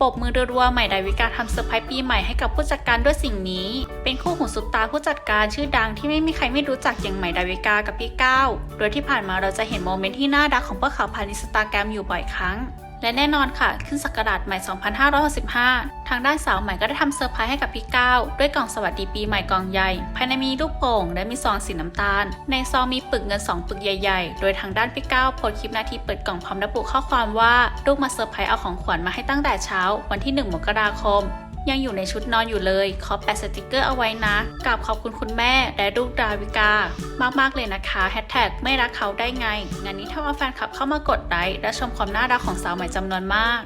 ปบมือรัวๆใหม่ดาวิกาทำเซอร์ไพรส์ปีใหม่ให้กับผู้จัดการด้วยสิ่งนี้ เป็นคู่หูซุปตาผู้จัดการชื่อดังที่ไม่มีใครไม่รู้จักอย่างใหม่ดาวิกากับพี่ก้าวโดยที่ผ่านมาเราจะเห็นโมเมนต์ที่น่ารักของพวกเขาผ่านอินสตาแกรมอยู่บ่อยครั้ง และแน่นอนค่ะ ขึ้นศักราชใหม่ 2565 ทางด้านสาวใหม่ก็ได้ทำเซอร์ไพรส์ให้กับพี่ก้าวด้วยกล่องสวัสดีปีใหม่กล่องใหญ่ ภายในมีลูกโป่ง และมีซองสีน้ำตาล ในซองมีปึกเงิน 2 ปึกใหญ่ๆ โดยทางด้านพี่ก้าวโพสคลิปนาทีเปิดกล่องพร้อมระบุข้อความว่าลูกมาเซอร์ไพรส์เอาของขวัญมาให้ตั้งแต่เช้า วันที่ 1 มกราคม ยังอยู่ในชุดนอนอยู่เลย ขอแปะสติกเกอร์เอาไว้นะกราบขอบคุณคุณแม่และลูกดาวิกามากๆเลยนะคะแฮชแท็กไม่รักเขาได้ไง งานนี้ทำเอาแฟนคลับเข้ามากดไลค์และชมความน่ารักของสาวใหม่จำนวนมาก